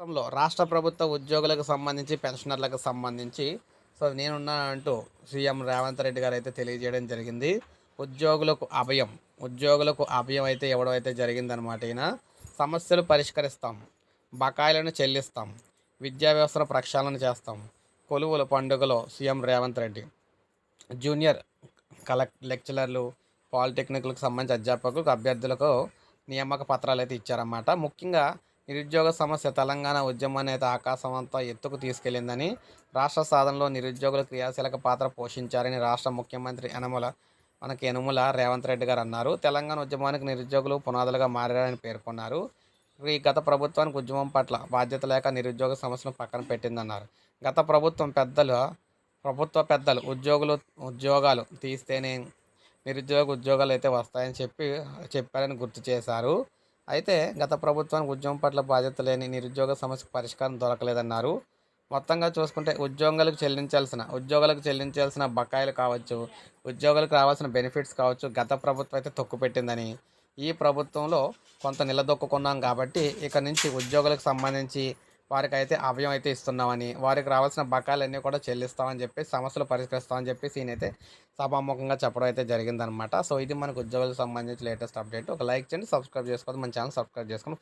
రాష్ట్రంలో రాష్ట్ర ప్రభుత్వ ఉద్యోగులకు సంబంధించి పెన్షనర్లకు సంబంధించి సో నేనున్నానంటూ సీఎం రేవంత్ రెడ్డి గారు అయితే తెలియజేయడం జరిగింది. ఉద్యోగులకు అభయం ఉద్యోగులకు అభయం అయితే ఇవ్వడం అయితే జరిగిందనమాట ఈయన. సమస్యలు పరిష్కరిస్తాం బకాయిలను చెల్లిస్తాం విద్యా వ్యవస్థను ప్రక్షాళన చేస్తాం. కొలువుల పండుగలో CM Revanth Reddy junior college లెక్చరర్లు పాలిటెక్నిక్లకు సంబంధించి అధ్యాపకులకు అభ్యర్థులకు నియామక పత్రాలు అయితే ఇచ్చారన్నమాట. ముఖ్యంగా నిరుద్యోగ సమస్య తెలంగాణ ఉద్యమాన్ని అయితే ఆకాశమంతా ఎత్తుకు తీసుకెళ్ళిందని రాష్ట్ర సాధనలో నిరుద్యోగులు క్రియాశీలక పాత్ర పోషించారని రాష్ట్ర ముఖ్యమంత్రి యనమల మనకి యనుమల రేవంత్ రెడ్డి గారు అన్నారు. తెలంగాణ ఉద్యమానికి నిరుద్యోగులు పునాదులుగా మారారని పేర్కొన్నారు. ఈ గత ప్రభుత్వానికి ఉద్యమం పట్ల బాధ్యత లేక నిరుద్యోగ సమస్యను పక్కన పెట్టిందన్నారు. గత ప్రభుత్వం పెద్దలు ప్రభుత్వ పెద్దలు ఉద్యోగులు ఉద్యోగాలు తీస్తేనే నిరుద్యోగ ఉద్యోగాలు అయితే వస్తాయని చెప్పి చెప్పారని గుర్తు చేశారు. అయితే గత ప్రభుత్వానికి ఉద్యమం పట్ల బాధ్యత లేని నిరుద్యోగ సమస్యకు పరిష్కారం దొరకలేదన్నారు. మొత్తంగా చూసుకుంటే ఉద్యోగాలకు చెల్లించాల్సిన ఉద్యోగాలకు చెల్లించాల్సిన బకాయిలు కావచ్చు ఉద్యోగులకు రావాల్సిన బెనిఫిట్స్ కావచ్చు గత ప్రభుత్వం అయితే తొక్కుపెట్టిందని. ఈ ప్రభుత్వంలో కొంత నిలదొక్కుకున్నాం కాబట్టి ఇక నుంచి ఉద్యోగులకు సంబంధించి వారికి అయితే అభయం అయితే ఇస్తున్నామని వారికి రావాల్సిన బకాయిలన్నీ కూడా చెల్లిస్తామని చెప్పి సమస్యలు పరిష్కరిస్తామని చెప్పేసి అయితే సభాముఖంగా చెప్పడం అయితే జరిగిందనమాట సో ఇది మనకు ఉద్యోగులకు సంబంధించి లేటెస్ట్ అప్డేట్. ఒక లైక్ చేయండి సబ్స్క్రైబ్ చేసుకోవద్దు. మన ఛానల్ సబ్స్క్రైబ్ చేసుకొని